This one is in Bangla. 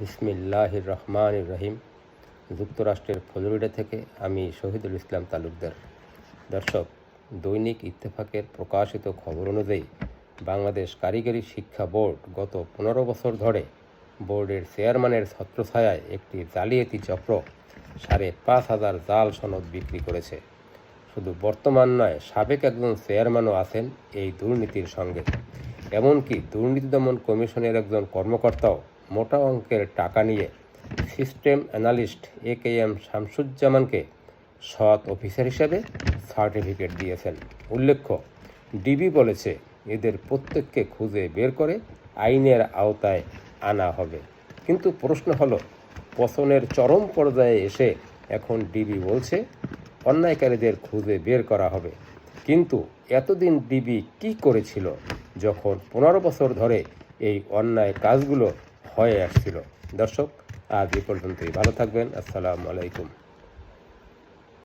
বিসমিল্লাহ রহমান রহিম। যুক্তরাষ্ট্রের ফ্লোরিডা থেকে আমি শহীদুল ইসলাম তালুকদার। দর্শক, দৈনিক ইত্তেফাকের প্রকাশিত খবর অনুযায়ী বাংলাদেশ কারিগরি শিক্ষা বোর্ড গত পনেরো বছর ধরে বোর্ডের চেয়ারম্যানের ছত্রছায়ায় একটি জালিয়াতি চক্র সাড়ে পাঁচ হাজার জাল সনদ বিক্রি করেছে। শুধু বর্তমান নয়, সাবেক একজন চেয়ারম্যানও আছেন এই দুর্নীতির সঙ্গে। এমনকি দুর্নীতি দমন কমিশনের একজন কর্মকর্তাও মোটা অঙ্কের টাকা নিয়ে system analyst A K M শামসুজ্জামানকে সৎ অফিসার হিসেবে সার্টিফিকেট দিয়েছেন। উল্লেখ্য, ডিবি বলেছে এদের প্রত্যেককে খুঁজে বের করে আইনের আওতায় আনা হবে। কিন্তু প্রশ্ন হলো পছনের চরম পর্যায়ে এসে এখন ডিবি বলছে অন্যায়কারীদের খুঁজে বের করা হবে। কিন্তু এতদিন ডিবি কি করেছিল যখন পনেরো বছর ধরে এই অন্যায় কাজগুলো হয়ে আসছিল। দর্শক আজ এ পর্যন্তই। ভালো থাকবেন। আসসালামু আলাইকুম।